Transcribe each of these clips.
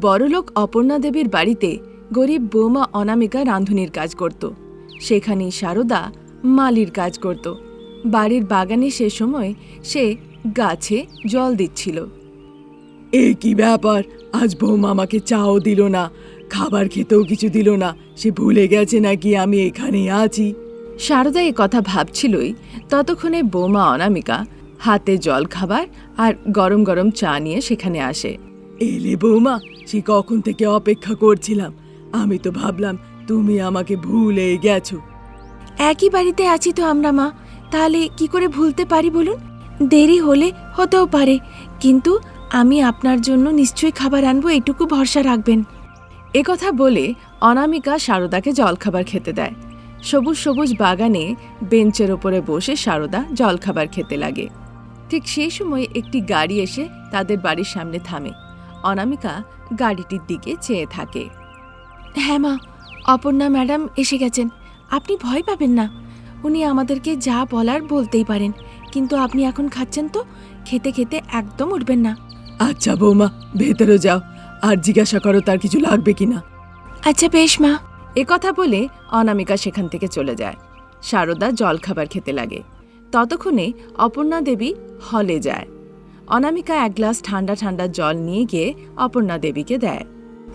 বড়লোক অপর্ণা দেবীর বাড়িতে গরিব বৌমা অনামিকা রাঁধুনির কাজ করত। সেখানেই সারদা মালির কাজ করত। বাড়ির বাগানে সে সময় সে গাছে জল দিচ্ছিল। এ কি ব্যাপার? আজ বৌমা আমাকে চাও দিল না খাবার খেতেও কিছু দিল না সে ভুলে গেছে নাকি আমি এখানেই আছি? সারদা এ কথা ভাবছিলই ততক্ষণে বৌমা অনামিকা হাতে জল খাবার আর গরম গরম চা নিয়ে সেখানে আসে। এলে বৌমা সে কখন থেকে অপেক্ষা করছিলাম, আমি তো ভাবলাম তুমি আমাকে ভুলে গেছো। একই বাড়িতে আছি তো আমরা, মা। তাহলে কি করে ভুলতে পারি বলুন? দেরি হলে হতেও পারে, কিন্তু আমি আপনার জন্য নিশ্চয়ই খাবার আনব, এটুকু ভরসা রাখবেন। কথা বলে অনামিকা সারদাকে জলখাবার খেতে দেয়। সবুজ সবুজ বাগানে বেঞ্চের ওপরে বসে সারদা জলখাবার খেতে লাগে। ঠিক সেই সময় একটি গাড়ি এসে তাদের বাড়ির সামনে থামে। অনামিকা গাড়িটির দিকে চেয়ে থাকে। হ্যাঁ মা অপর্ণা ম্যাডাম এসে গেছেন। আপনি ভয় পাবেন না। উনি আমাদেরকে যা বলার বলতেই পারেন। কিন্তু আপনি এখন খাচ্ছেন তো খেতে খেতে একদম উঠবেন না। আচ্ছা বৌমা ভেতরে যাও। আর জিজ্ঞাসা করো তার কিছু লাগবে কিনা? আচ্ছা বেশ মা। এ কথা বলে অনামিকা সেখান থেকে চলে যায়। সারদা জলখাবার খেতে লাগে। ততক্ষণে অপর্ণা দেবী হলে যায়। অনামিকা এক গ্লাস ঠান্ডা ঠান্ডা জল নিয়ে গিয়ে অপর্ণা দেবীকে দেয়।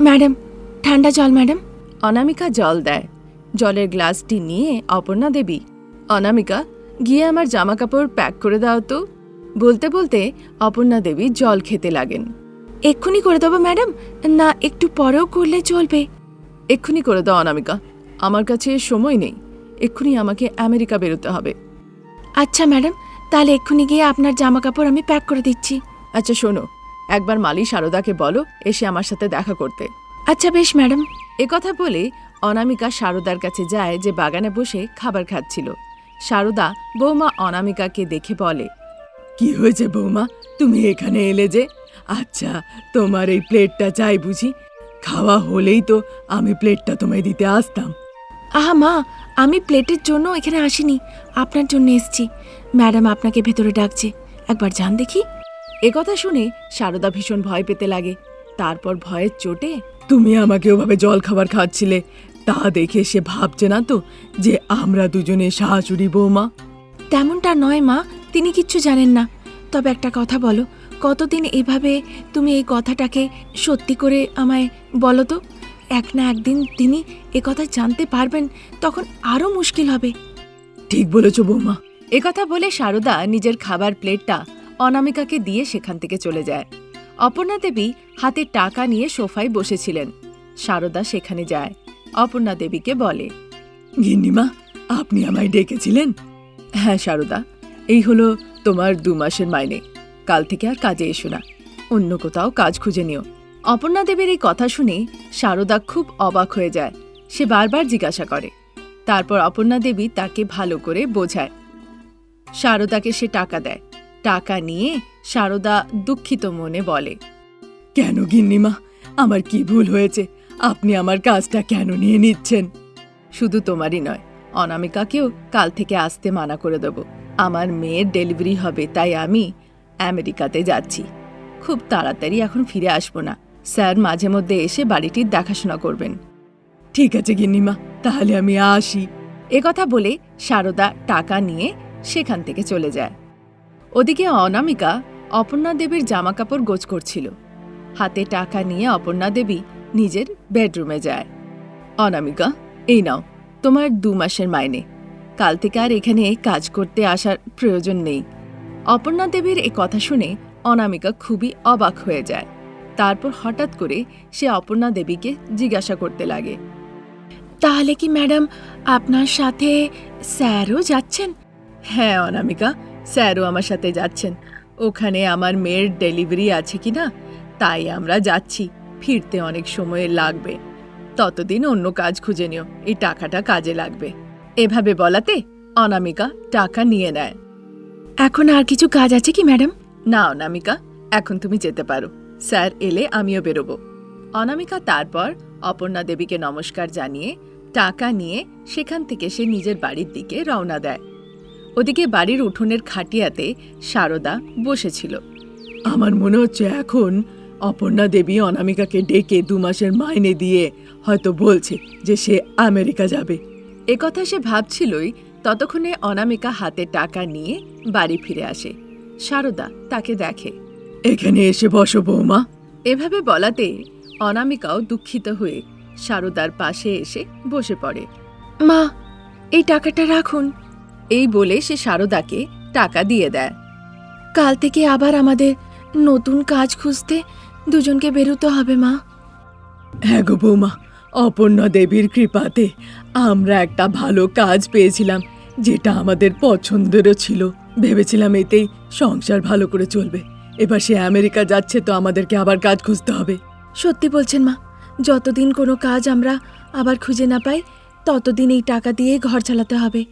ম্যাডাম, ঠান্ডা জল, ম্যাডাম। অনামিকা জল দেয়। জলের গ্লাসটি নিয়ে অপর্ণা দেবী, অনামিকা, গিয়ে আমার জামা কাপড় প্যাক করে দাও তো। বলতে বলতে অপর্ণা দেবী জল খেতে লাগেন। এক্ষুনি করে দেবো, ম্যাডাম। না, একটু পরেও করলে চলবে। এক্ষুনি করে দাও, অনামিকা। আমার কাছে সময় নেই। এক্ষুনি আমাকে আমেরিকা বেরোতে হবে। আচ্ছা ম্যাডাম। তাহলে এক্ষুনি গিয়ে আপনার জামা কাপড় আমি প্যাক করে দিচ্ছি। আচ্ছা শোনো। একবার মালি সারদাকে বলো এসে আমার সাথে দেখা করতে। আচ্ছা বেশ ম্যাডাম। কথা বলে অনামিকা সারদার কাছে যায় যে বাগানে বসে খাবার খাচ্ছিল। সারদা বৌমা অনামিকাকে দেখে বলে কি হয়েছে বৌমা? তুমি এখানে এলে যে? আচ্ছা তোমার এই প্লেটটা চাই বুঝি? খাওয়া হলেই তো আমি প্লেটটা তোমায় দিতে আসতাম। আহা মা আমি প্লেটের জন্য এখানে আসিনি। আপনার জন্য এসেছি। ম্যাডাম আপনাকে ভেতরে ডাকছে। একবার যান দেখি। কথা শুনে সারদা ভীষণ ভয় পেতে লাগে। তারপর ভয়ের চোটে তুমি আমাকে ওভাবে জল খাবার খাওয়াচ্ছিলে তা দেখে সে ভাবছে না তো যে আমরা দুজনে শাশুড়ি বৌমা। তেমনটা নয় মা তিনি কিচ্ছু জানেন না। তবে একটা কথা বলো কতদিন এভাবে তুমি এই কথাটাকে সত্যি করে আমায় বলো তো? এক না একদিন তিনি কথা জানতে পারবেন তখন আরও মুশকিল হবে। ঠিক বলেছ বৌমা। একথা বলে সারদা নিজের খাবার প্লেটটা অনামিকাকে দিয়ে সেখান থেকে চলে যায়। অপর্ণা দেবী হাতে টাকা নিয়ে সোফায় বসেছিলেন। সারদা সেখানে যায়। অপর্ণা দেবীকে বলে, গিন্নিমা, আপনি আমায় ডেকেছিলেন? হ্যাঁ সারদা, এই হলো তোমার দু মাসের মাইনে। কাল থেকে আর কাজে এসো না। অন্য কোথাও কাজ খুঁজে নিও। অপর্ণা দেবীর এই কথা শুনে সারদা খুব অবাক হয়ে যায়। সে বারবার জিজ্ঞাসা করে। তারপর অপর্ণা দেবী তাকে ভালো করে বোঝায়। সারদাকে সে টাকা দেয়। টাকা নিয়ে সারদা দুঃখিত মনে বলে, কেন গিন্নিমা? আমার কি ভুল হয়েছে? আপনি আমার কাজটা কেন নিয়ে নিচ্ছেন? শুধু তোমারই নয়, অনামিকাকেও কাল থেকে আসতে মানা করে দেব। আমার মেয়ের ডেলিভারি হবে, তাই আমি আমেরিকাতে যাচ্ছি। খুব তাড়াতাড়ি এখন ফিরে আসব না। স্যার মাঝে মধ্যে এসে বাড়িটির দেখাশোনা করবেন। ঠিক আছে গিন্নিমা, তাহলে আমি আসি। কথা বলে সারদা টাকা নিয়ে সেখান থেকে চলে যায়। ওদিকে অনামিকা অপর্ণা দেবীর জামাকাপড় গোছ করছিল। হাতে টাকা নিয়ে অপর্ণা দেবী নিজের বেডরুমে যায়। অনামিকা, এই নাও, তোমার দু মাসের মাইনে। কাল থেকে আর এখানে কাজ করতে আসার প্রয়োজন নেই। অপর্ণা দেবীর এ কথা শুনে অনামিকা খুবই অবাক হয়ে যায়। তারপর হঠাৎ করে সে অপর্ণা দেবীকে জিজ্ঞাসা করতে লাগে, তাহলে কি ম্যাডাম আপনার সাথে স্যারও যাচ্ছেন? হ্যাঁ অনামিকা স্যারও আমার সাথে যাচ্ছেন। ওখানে আমার মেয়ের ডেলিভারি আছে কি না তাই আমরা যাচ্ছি। ফিরতে অনেক সময় লাগবে। ততদিন অন্য কাজ খুঁজে নিও এই টাকাটা কাজে লাগবে। এভাবে বলাতে অনামিকা টাকা নিয়ে নেয়। এখন আর কিছু কাজ আছে কি ম্যাডাম? না অনামিকা এখন তুমি যেতে পারো। স্যার এলে আমিও বেরোবো। অনামিকা তারপর অপর্ণা দেবীকে নমস্কার জানিয়ে টাকা নিয়ে সেখান থেকে সে নিজের বাড়ির দিকে রওনা দেয়। ওদিকে বাড়ির উঠোনের খাটিয়াতে সারদা বসেছিল। আমার মনে হচ্ছে এখন অপর্ণা দেবী অনামিকাকে ডেকে দু মাসের মাইনে দিয়ে হয়তো বলছে যে সে আমেরিকা যাবে। একথা সে ভাবছিলই ততক্ষণে অনামিকা হাতে টাকা নিয়ে বাড়ি ফিরে আসে। সারদা তাকে দেখে। এখানে এসে বসো বৌমা। এভাবে বলাতে অনামিকাও দুঃখিত হয়ে সারদার পাশে এসে বসে পড়ে। মা এই টাকাটা রাখুন। এই বলে সে সারদাকে টাকা দিয়ে দেয়। কাল থেকে আবার আমাদের নতুন কাজ খুঁজতে দুজনকে বেরোতে হবে মা। হ্যাঁ গো বৌমা অপর্ণা দেবীর কৃপাতে আমরা একটা ভালো কাজ পেয়েছিলাম যেটা আমাদের পছন্দেরও ছিল। ভেবেছিলাম এতেই সংসার ভালো করে চলবে। এবার সে আমেরিকা যাচ্ছে তো আমাদেরকে আবার কাজ খুঁজতে হবে। সত্যি বলছেন মা যতদিন কোনো কাজ আমরা আবার খুঁজে না পাই ততদিন এই টাকা দিয়ে ঘর চালাতে হবে।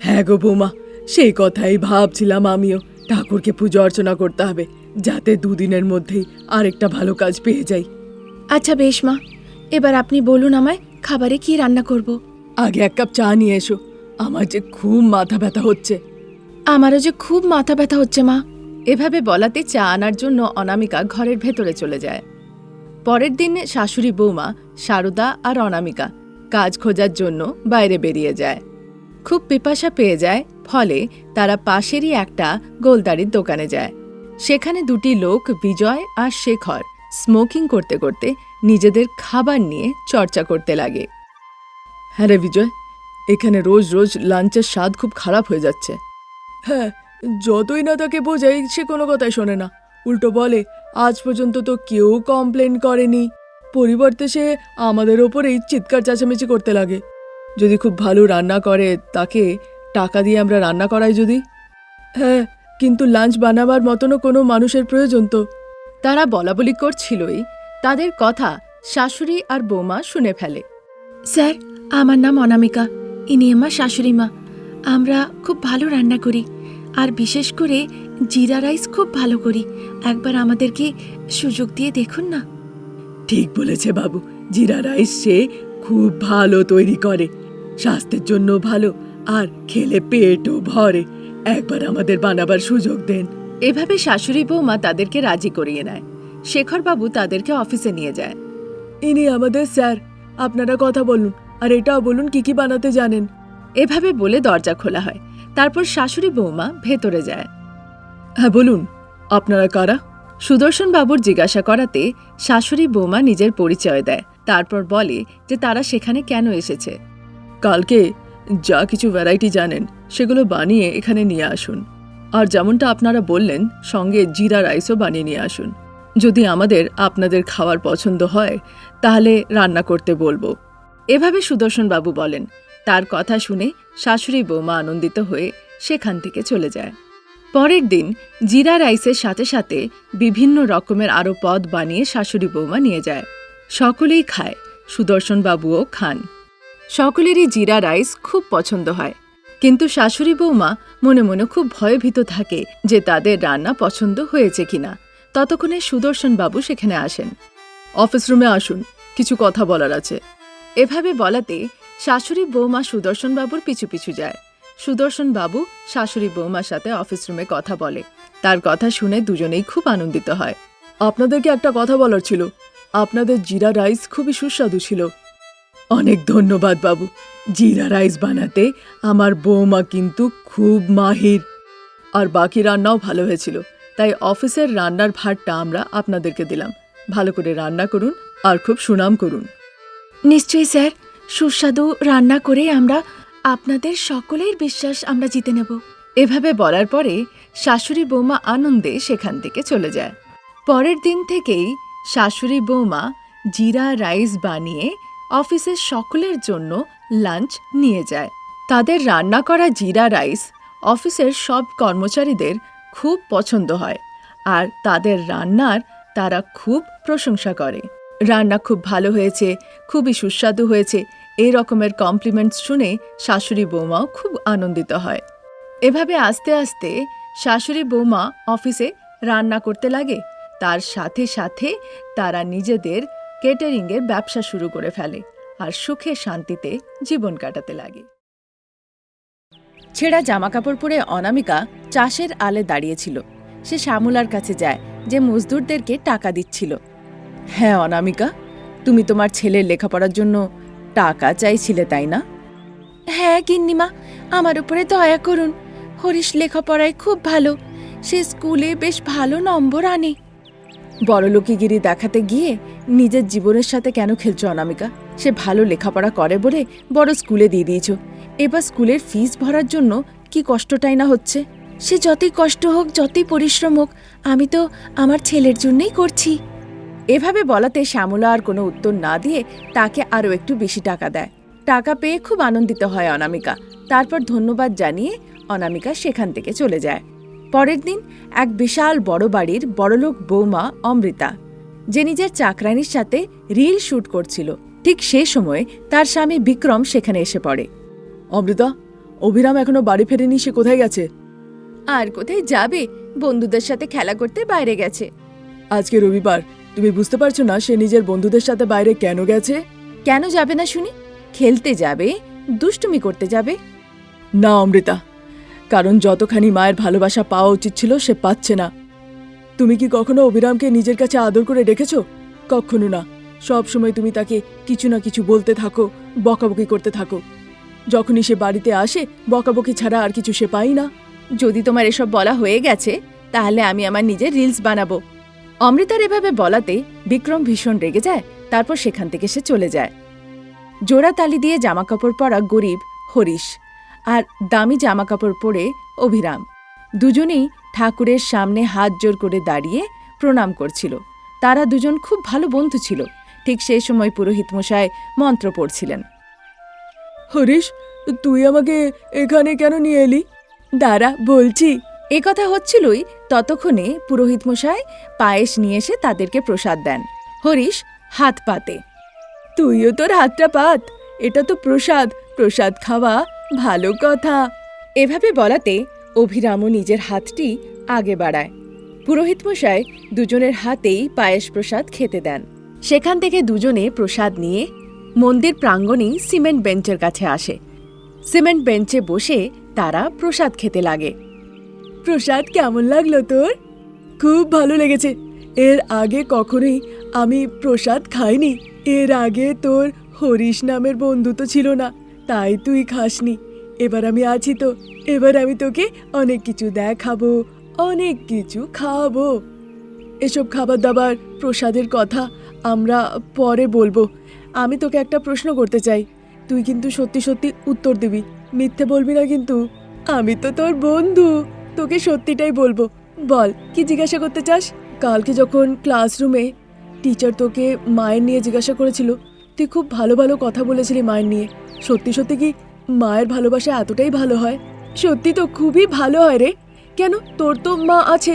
হ্যাঁ গো বৌমা সেই কথাই ভাবছিলাম আমিও। ঠাকুরকে পুজো অর্চনা করতে হবে যাতে দুদিনের মধ্যেই আরেকটা ভালো কাজ পেয়ে যাই। আচ্ছা বেশ মা এবার আপনি বলুন আমায় খাবারে কি রান্না করব? আগে এক কাপ চা নিয়ে এসো আমার যে খুব মাথা ব্যথা হচ্ছে। আমারও যে খুব মাথা ব্যথা হচ্ছে মা। এভাবে বলাতে চা আনার জন্য অনামিকা ঘরের ভেতরে চলে যায়। পরের দিন শাশুড়ি বৌমা সারদা আর অনামিকা কাজ খোঁজার জন্য বাইরে বেরিয়ে যায়। খুব পিপাসা পেয়ে যায়, ফলে তারা পাশেরই একটা গোলদারির দোকানে যায়। সেখানে দুটি লোক, বিজয় আর শেখর স্মোকিং করতে করতে নিজেদের খাবার নিয়ে চর্চা করতে লাগে। হ্যাঁ রে বিজয়, এখানে রোজ রোজ লাঞ্চের স্বাদ খুব খারাপ হয়ে যাচ্ছে। হ্যাঁ যতই না তাকে বোঝাই, সে কোনো কথাই শোনে না। উল্টো বলে, আজ পর্যন্ত তো কেউ কমপ্লেন করেনি। পরিবর্তে সে আমাদের ওপরেই চিৎকার, চেঁচামেচি করতে লাগে। যদি খুব ভালো রান্না করে তাকে টাকা দিয়ে আমরা রান্না করাই যদি। হ্যাঁ কিন্তু লাঞ্চ বানাবার মতনও কোনো মানুষের প্রয়োজন তো। তারা বলাবলি করছিলই। তাদের কথা শাশুড়ি আর বৌমা শুনে ফেলে। স্যার আমার নাম অনামিকা। ইনি আমার শাশুড়ি মা। আমরা খুব ভালো রান্না করি। আর বিশেষ করে জিরা রাইস খুব ভালো করি। একবার আমাদেরকে সুযোগ দিয়ে দেখুন না। ঠিক বলেছে বাবু। জিরা রাইস সে খুব ভালো তৈরি করে। স্বাস্থ্যের জন্য ভালো আর খেলে পেটও ভরে। একবার আমাদের বানাবার সুযোগ দেন। এভাবে শাশুড়ি বৌমা তাদেরকে রাজি করিয়ে নেয়। শেখরবাবু তাদেরকে অফিসে নিয়ে যায়। ইনি আমাদের স্যার। আপনারা কথা বলুন আর এটাও বলুন কি কি বানাতে জানেন। এভাবে বলে দরজা খোলা হয়। তারপর শাশুড়ি বৌমা ভেতরে যায়। হ্যাঁ বলুন আপনারা কারা? সুদর্শন বাবুর জিজ্ঞাসা করাতে শাশুড়ি বৌমা নিজের পরিচয় দেয়। তারপর বলে যে তারা সেখানে কেন এসেছে। কালকে যা কিছু ভ্যারাইটি জানেন, সেগুলো বানিয়ে এখানে নিয়ে আসুন। আর যেমনটা আপনারা বললেন, সঙ্গে জিরা রাইসও বানিয়ে নিয়ে আসুন। যদি আমাদের আপনাদের খাওয়ার পছন্দ হয়, তাহলে রান্না করতে বলব। এভাবে সুদর্শন বাবু বলেন। তার কথা শুনে শাশুড়ি বৌমা আনন্দিত হয়ে সেখান থেকে চলে যায়। পরের দিন জিরা রাইসের সাথে সাথে বিভিন্ন রকমের আরও পদ বানিয়ে শাশুড়ি বৌমা নিয়ে যায়। সকলেই খায়, সুদর্শন বাবুও খান। সকলেরই জিরা রাইস খুব পছন্দ হয়। কিন্তু শাশুড়ি বৌমা মনে মনে খুব ভয়ভীত থাকে যে তাদের রান্না পছন্দ হয়েছে কিনা। ততক্ষণে সুদর্শন বাবু সেখানে আসেন। অফিস রুমে আসুন, কিছু কথা বলার আছে। এভাবে বলাতে শাশুড়ি বৌমা সুদর্শন বাবুর পিছু পিছু যায়। সুদর্শন বাবু শাশুড়ি বৌমার সাথে অফিস রুমে কথা বলে। তার কথা শুনে দুজনেই খুব আনন্দিত হয়। আপনাদেরকে একটা কথা বলার ছিল। আপনাদের জিরা রাইস খুবই সুস্বাদু ছিল। অনেক ধন্যবাদ বাবু। জিরা রাইস বানাতে আমার বৌমা কিন্তু খুব মাহির। আর বাকি রান্নাও ভালো হয়েছিল তাই অফিসের রান্নার ভারটা আমরা আপনাদেরকে দিলাম। ভালো করে রান্না করুন আর খুব সুনাম করুন। নিশ্চয়ই স্যার সুস্বাদু রান্না করে আমরা আপনাদের সকলের বিশ্বাস আমরা জিতে নেব। এভাবে বলার পরে শাশুড়ি বৌমা আনন্দে সেখান থেকে চলে যায়। পরের দিন থেকেই শাশুড়ি বৌমা জিরা রাইস বানিয়ে অফিসের সকলের জন্য লাঞ্চ নিয়ে যায়। তাদের রান্না করা জিরা রাইস অফিসের সব কর্মচারীদের খুব পছন্দ হয় আর তাদের রান্নার তারা খুব প্রশংসা করে। রান্না খুব ভালো হয়েছে, খুবই সুস্বাদু হয়েছে এই রকমের কমপ্লিমেন্টস শুনে শাশুড়ি বৌমাও খুব আনন্দিত হয়। এভাবে আস্তে আস্তে শাশুড়ি বৌমা অফিসে রান্না করতে লাগে, তার সাথে সাথে তারা নিজেদের কেটারিংয়ের ব্যবসা শুরু করে ফেলে আর সুখে শান্তিতে জীবন কাটাতে লাগে। ছেঁড়া জামাকাপড় পরে অনামিকা চাষের আলে দাঁড়িয়েছিল। সে শ্যামলার কাছে যায়, যে মজদুরদেরকে টাকা দিচ্ছিল। হ্যাঁ অনামিকা, তুমি তোমার ছেলের লেখাপড়ার জন্য টাকা চাইছিলে, তাই না? হ্যাঁ গিন্নিমা, আমার উপরে দয়া করুন। হরিশ লেখাপড়ায় খুব ভালো। সে স্কুলে বেশ ভালো নম্বর আনে। বড়লোকিগিরি দেখাতে গিয়ে নিজের জীবনের সাথে কেন খেলছো অনামিকা? সে ভালো লেখাপড়া করে বলে বড় স্কুলে দিয়ে দিয়েছ। এবার স্কুলের ফিস ভরার জন্য কি কষ্টটাই না হচ্ছে? সে যতই কষ্ট হোক, যতই পরিশ্রম হোক, আমি তো আমার ছেলের জন্যই করছি। এভাবে বলাতে শ্যামলা আর কোনো উত্তর না দিয়ে তাকে আরও একটু বেশি টাকা দেয়। টাকা পেয়ে খুব আনন্দিত হয় অনামিকা। তারপর ধন্যবাদ জানিয়ে অনামিকা সেখান থেকে চলে যায়। পরের দিন এক বিশাল বড় বাড়ির বড়লোক বৌমা অমৃতা যে নিজের চাকরানির সাথে রিল শুট করছিল। ঠিক সে সময় তার স্বামী বিক্রম সেখানে এসে পড়ে। অমৃতা অভিরাম এখনও বাড়ি ফেরেনি সে কোথায় গেছে? আর কোথায় যাবে? বন্ধুদের সাথে খেলা করতে বাইরে গেছে। আজকে রবিবার তুমি বুঝতে পারছ না সে নিজের বন্ধুদের সাথে বাইরে কেন গেছে? কেন যাবে না শুনি? খেলতে যাবে দুষ্টুমি করতে যাবে? না অমৃতা কারণ যতখানি মায়ের ভালোবাসা পাওয়া উচিত ছিল, সে পাচ্ছে না। তুমি কি কখনো অভিরামকে নিজের কাছে আদর করে রেখেছো? কখনো না। সব সময় তুমি তাকে কিছু না কিছু বলতে থাকো, বকাবকি করতে থাকো। যখনই সে বাড়িতে আসে, বকাবকি ছাড়া আর কিছু সে পাই না। যদি তোমার এসব বলা হয়ে গেছে, তাহলে আমি আমার নিজের রিলস বানাবো। অমৃতার এভাবে বলাতে বিক্রম ভীষণ রেগে যায়, তারপর সেখান থেকে সে চলে যায়। জোড়া তালি দিয়ে জামাকাপড় পরা গরিব হরিশ। আর দামি জামাকাপড় পরে অভিরাম। দুজনেই ঠাকুরের সামনে হাত জোর করে দাঁড়িয়ে প্রণাম করছিল। তারা দুজন খুব ভালো বন্ধু ছিল। ঠিক সেই সময় পুরোহিত মশাই মন্ত্র পড়ছিলেন। হরিশ, তুই আমাকে এখানে কেন নিয়ে এলি? দাঁড়া, বলছি। এ কথা হচ্ছিলই ততক্ষণে পুরোহিত মশাই পায়েস নিয়ে এসে তাদেরকে প্রসাদ দেন। হরিশ হাত পাতে। তুইও তোর হাতটা পাত। এটা তো প্রসাদ। প্রসাদ খাওয়া ভালো কথা। এভাবে বলাতে অভিরামও নিজের হাতটি আগে বাড়ায়। পুরোহিত মশাই দুজনের হাতেই পায়েস প্রসাদ খেতে দেন। সেখান থেকে দুজনে প্রসাদ নিয়ে মন্দির প্রাঙ্গণেই সিমেন্ট বেঞ্চের কাছে আসে। সিমেন্ট বেঞ্চে বসে তারা প্রসাদ খেতে লাগে। প্রসাদ কেমন লাগল তোর? খুব ভালো লেগেছে। এর আগে কখনোই আমি প্রসাদ খাইনি। এর আগে তোর হরিশ নামের বন্ধু তো ছিল না। তাই তুই খাসনি। এবার আমি আছি তো, এবার আমি তোকে অনেক কিছু দেখাবো, অনেক কিছু খাওয়াবো এসব খাবার দাবার, প্রসাদের কথা আমরা পরে বলব। আমি তোকে একটা প্রশ্ন করতে চাই। তুই কিন্তু সত্যি সত্যি উত্তর দিবি, মিথ্যে বলবি না কিন্তু। আমি তো তোর বন্ধু, তোকে সত্যিটাই বলব। বল, কি জিজ্ঞাসা করতে চাস? কালকে যখন ক্লাসরুমে টিচার তোকে মায়ের নিয়ে জিজ্ঞাসা করেছিল তুই খুব ভালো ভালো কথা বলেছিলি মায়ের নিয়ে। সত্যি সত্যি কি মায়ের ভালোবাসা এতটাই ভালো হয়? সত্যি তো খুবই ভালো হয় রে। কেন? তোর তো মা আছে।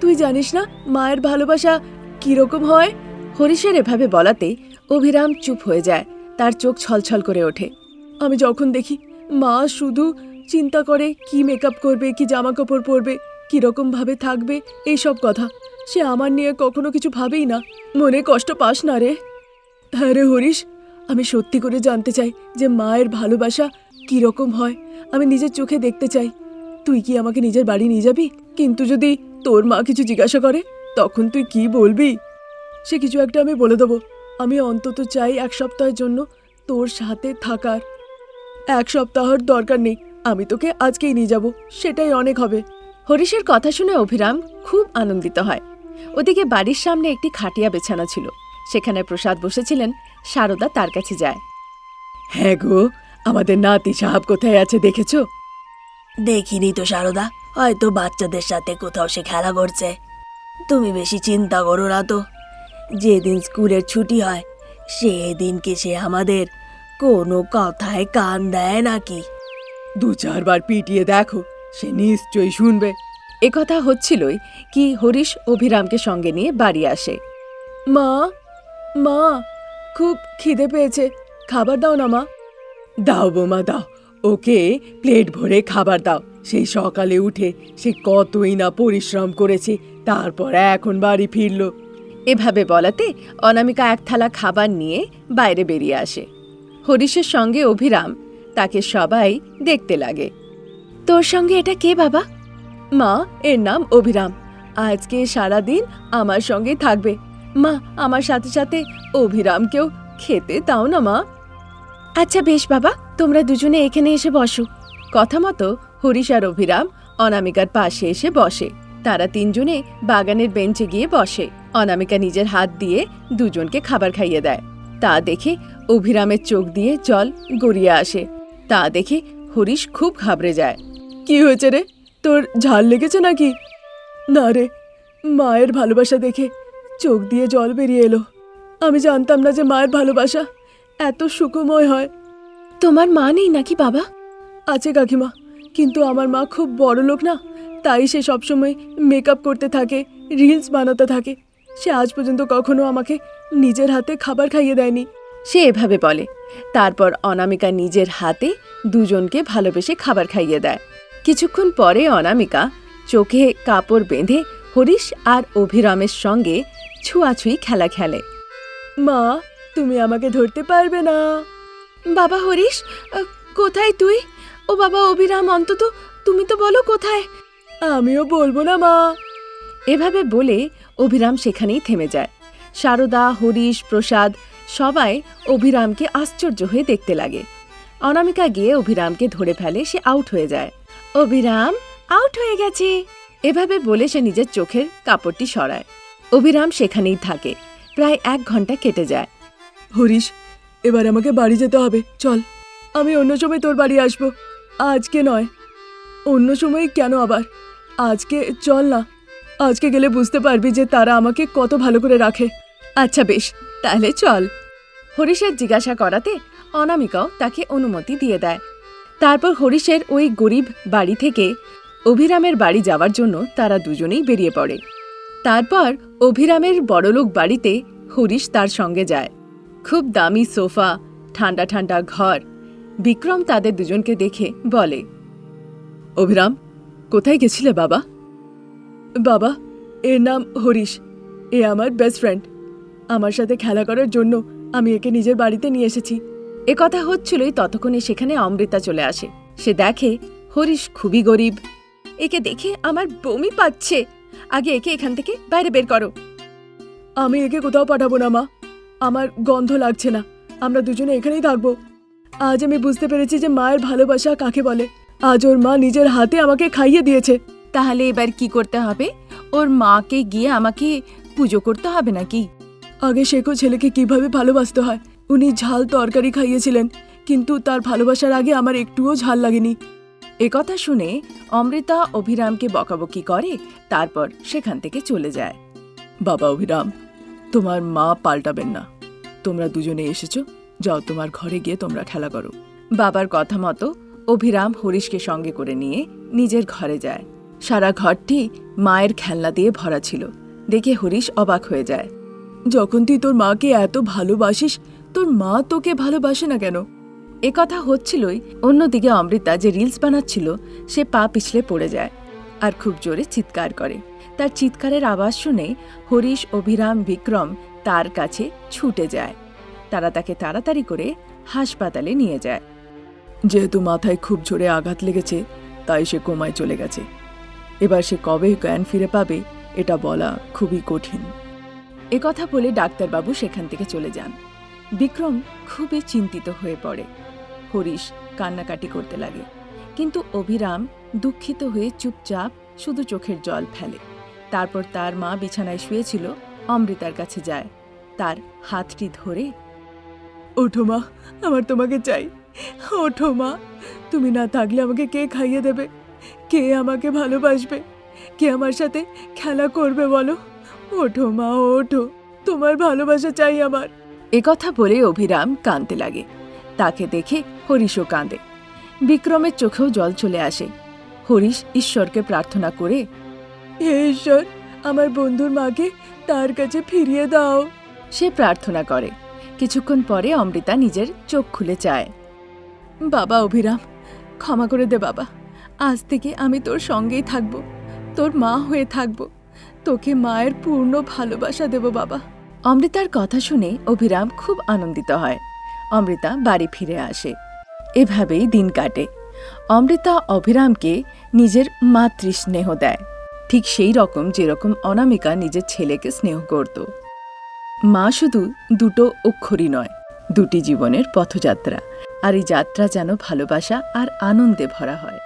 তুই জানিস না মায়ের ভালোবাসা কীরকম হয়? হরিশের এভাবে বলাতে অভিরাম চুপ হয়ে যায়। তার চোখ ছলছল করে ওঠে। আমি যখন দেখি মা শুধু চিন্তা করে কি মেকআপ করবে, কি জামা কাপড় পরবে, কীরকম ভাবে থাকবে এই সব কথা, সে আমার নিয়ে কখনো কিছু ভাবেই না। মনে কষ্ট পাস না রে। হ্যাঁ রে হরিশ, আমি সত্যি করে জানতে চাই যে মায়ের ভালোবাসা কীরকম হয়। আমি নিজের চোখে দেখতে চাই। তুই কি আমাকে নিজের বাড়ি নিয়ে যাবি? কিন্তু যদি তোর মা কিছু জিজ্ঞাসা করে, তখন তুই কি বলবি? সে কিছু একটা আমি বলে দেবো। আমি অন্তত চাই এক সপ্তাহের জন্য তোর সাথে থাকার। এক সপ্তাহর দরকার নেই। আমি তোকে আজকেই নিয়ে যাব। সেটাই অনেক হবে। হরিশের কথা শুনে অভিরাম খুব আনন্দিত হয়। ওদিকে বাড়ির সামনে একটি খাটিয়া বেছানা ছিল। সেখানে প্রসাদ বসেছিলেন সারদা তার কাছে যায়। হ্যাঁ গো আমাদের নাতি সাহাব কোথায় আছে দেখেছ? দেখিনি তো সারদা হয়তো বাচ্চাদের সাথে কোথাও সে খেলা করছে। তুমি বেশি চিন্তা করো না তো। যেদিন স্কুলের ছুটি হয় সেদিন কি সে আমাদের কোনো কথায় কান দেয় নাকি? দু চারবার পিটিয়ে দেখো সে নিশ্চয়ই শুনবে। একথা হচ্ছিলই কি হরিশ অভিরামকে সঙ্গে নিয়ে বাড়ি আসে। মা মা খুব খিদে পেয়েছে। খাবার দাও না মা। দাও বোমা দাও। ওকে প্লেট ভরে খাবার দাও। সেই সকালে উঠে সে কতই না পরিশ্রম করেছে তারপর এখন বাড়ি ফিরলো। এভাবে বলাতে অনামিকা এক থালা খাবার নিয়ে বাইরে বেরিয়ে আসে। হরিশের সঙ্গে অভিরাম তাকে সবাই দেখতে লাগে। তোর সঙ্গে এটা কে বাবা? মা এর নাম অভিরাম। আজকে সারা দিন আমার সঙ্গে থাকবে। মা, আমার সাথে সাথে অভিরামকেও খেতে দাও না, মা। আচ্ছা বেশ বাবা, তোমরা দুজনে এখানে এসে বসো। কথা মতো হরিশ আর অভিরাম অনামিকার পাশে এসে বসে। তারা তিনজনে বাগানের বেঞ্চে গিয়ে বসে। অনামিকা নিজের হাত দিয়ে দুজনকে খাবার খাইয়ে দেয়। তা দেখে অভিরামের চোখ দিয়ে জল গড়িয়ে আসে। তা দেখে হরিশ খুব ঘাবড়ে যায়। কি হয়েছে রে? তোর ঝাল লেগেছে নাকি? না রে, মায়ের ভালোবাসা দেখে চোখ দিয়ে জল বেরিয়ে এলো। আমি জানতাম না যে মায়ের ভালোবাসা এত সুখময় হয়। তোমার মা নেই নাকি বাবা? আছে কাকিমা কিন্তু আমার মা খুব বড় লোক না তাই সে সবসময় মেকআপ করতে থাকে রিলস বানাতে থাকে। সে আজ পর্যন্ত কখনো আমাকে নিজের হাতে খাবার খাইয়ে দেয়নি। সে এভাবে বলে। তারপর অনামিকা নিজের হাতে দুজনকে ভালোবেসে খাবার খাইয়ে দেয়। কিছুক্ষণ পরে অনামিকা চোখে কাপড় বেঁধে হরিশ আর অভিরামের সঙ্গে ছুঁয়াছুঁই খেলা খেলে। মা, তুমি আমাকে ধরতে পারবে না। বাবা হরিশ কোথায় তুই? ও বাবা অভিরাম, অন্তত তুমি তো বলো কোথায়। আমিও বলব না, মা। এভাবে বলে অভিরাম সেখানেই থেমে যায়। সারদা, হরিশ, প্রসাদ সবাই অভিরামকে আশ্চর্য হয়ে দেখতে লাগে। অনামিকা গিয়ে অভিরামকে ধরে ফেলে সে আউট হয়ে যায়। অভিরাম আউট হয়ে গেছে। এভাবে বলে সে নিজের চোখের কাপড়টি সরায়। অভিরাম সেখানেই থাকে। প্রায় এক ঘণ্টা কেটে যায়। হরিশ এবার আমাকে বাড়ি যেতে হবে। চল আমি অন্য সময় তোর বাড়ি আসব। আজকে নয়। অন্য সময় কেন আবার? আজকে চল না। আজকে গেলে বুঝতে পারবি যে তারা আমাকে কত ভালো করে রাখে। আচ্ছা বেশ তাহলে চল। হরিশের জিজ্ঞাসা করাতে অনামিকাও তাকে অনুমতি দিয়ে দেয়। তারপর হরিশের ওই গরিব বাড়ি থেকে অভিরামের বাড়ি যাওয়ার জন্য তারা দুজনেই বেরিয়ে পড়ে। তারপর অভিরামের বড়লোক বাড়িতে হরিশ তার সঙ্গে যায়। খুব দামি সোফা, ঠান্ডা ঠান্ডা ঘর। বিক্রম তাদের দুজনকে দেখে বলে, অভিরাম, কোথায় গেছিলে বাবা? বাবা, এর নাম হরিশ। এ আমার বেস্ট ফ্রেন্ড আমার সাথে খেলা করার জন্য আমি একে নিজের বাড়িতে নিয়ে এসেছি। এ কথা হচ্ছিলই ততক্ষণে সেখানে অমৃতা চলে আসে। সে দেখে হরিশ খুবই গরিব। একে দেখে আমার বমি পাচ্ছে। আগে একে এখান থেকে বাইরে বের করো। আমি একে কোথাও পাঠাবো না মা। আমার গন্ধ লাগছে না। আমরা দুজনে এখানেই থাকব। আজ আমি বুঝতে পেরেছি যে মায়ের ভালোবাসা কাকে বলে। আজ ওর মা নিজের হাতে আমাকে খাইয়ে দিয়েছে। তাহলে এবার কি করতে হবে? ওর মাকে গিয়ে আমাকে পুজো করতে হবে নাকি? আগে শেখো ছেলেকে কীভাবে ভালোবাসতে হয়। উনি ঝাল তরকারি খাইয়েছিলেন কিন্তু তার ভালোবাসার আগে আমার একটুও ঝাল লাগেনি। এ কথা শুনে অমৃতা অভিরামকে বকাবকি করে, তারপর সেখান থেকে চলে যায়। বাবা অভিরাম, তোমার মা পাল্টাবেন না। তোমরা দুজনে এসেছ, যাও তোমার ঘরে গিয়ে তোমরা খেলা করো। বাবার কথা মতো অভিরাম হরিশকে সঙ্গে করে নিয়ে নিজের ঘরে যায়। সারা ঘরটি মায়ের খেলনা দিয়ে ভরা ছিল। দেখে হরিশ অবাক হয়ে যায়। যখন তুই তোর মাকে এত ভালোবাসিস, তোর মা তোকে ভালোবাসে না কেন? এ কথা হচ্ছিলই অন্যদিকে অমৃতা যে রিলস বানাচ্ছিল, সে পা পিছলে পড়ে যায় আর খুব জোরে চিৎকার করে। তার চিৎকারের আওয়াজ শুনে হরিশ, অভিরাম, বিক্রম তার কাছে ছুটে যায়। তারা তাকে তাড়াতাড়ি করে হাসপাতালে নিয়ে যায়। যেহেতু মাথায় খুব জোরে আঘাত লেগেছে, তাই সে কোমায় চলে গেছে। এবার সে কবে জ্ঞান ফিরে পাবে, এটা বলা খুবই কঠিন। এ কথা বলে ডাক্তারবাবু সেখান থেকে চলে যান। বিক্রম খুবই চিন্তিত হয়ে পড়ে। হরিশ কান্নাকাটি করতে লাগে। কিন্তু অভিরাম দুঃখিত হয়ে চুপচাপ শুধু চোখের জল ফেলে। তারপর তার মা বিছানায় শুয়েছিল, অমৃতার কাছে যায়। তার হাতটি ধরে, ওঠো মা, আমার তোমাকে চাই। ওঠো মা, তুমি না থাকলে আমাকে কে খাইয়ে দেবে? কে আমাকে ভালোবাসবে? কে আমার সাথে খেলা করবে বলো? ওঠো মা, ওঠো, তোমার ভালোবাসা চাই আমার। এ কথা বলে অভিরাম কাঁদতে লাগে। তাকে দেখে হরিশও কাঁদে। বিক্রমের চোখেও জল চলে আসে। হরিশ ঈশ্বরকে প্রার্থনা করে, হে ঈশ্বর, আমার বন্ধুর মাকে তার কাছে ফিরিয়ে দাও। সে প্রার্থনা করে। কিছুক্ষণ পরে অমৃতা নিজের চোখ খুলে চায়। বাবা অভিরাম, ক্ষমা করে দে বাবা। আজ থেকে আমি তোর সঙ্গেই থাকব। তোর মা হয়ে থাকব। তোকে মায়ের পূর্ণ ভালোবাসা দেব বাবা। অমৃতার কথা শুনে অভিরাম খুব আনন্দিত হয়। অমৃতা বাড়ি ফিরে আসে। এভাবেই দিন কাটে। অমৃতা অভিরামকে নিজের মাতৃস্নেহ দেয়। ঠিক সেই রকম যেরকম অনামিকা নিজের ছেলেকে স্নেহ করত। মা শুধু দুটো অক্ষরই নয়, দুটি জীবনের পথযাত্রা। আর এই যাত্রা যেন ভালোবাসা আর আনন্দে ভরা হয়।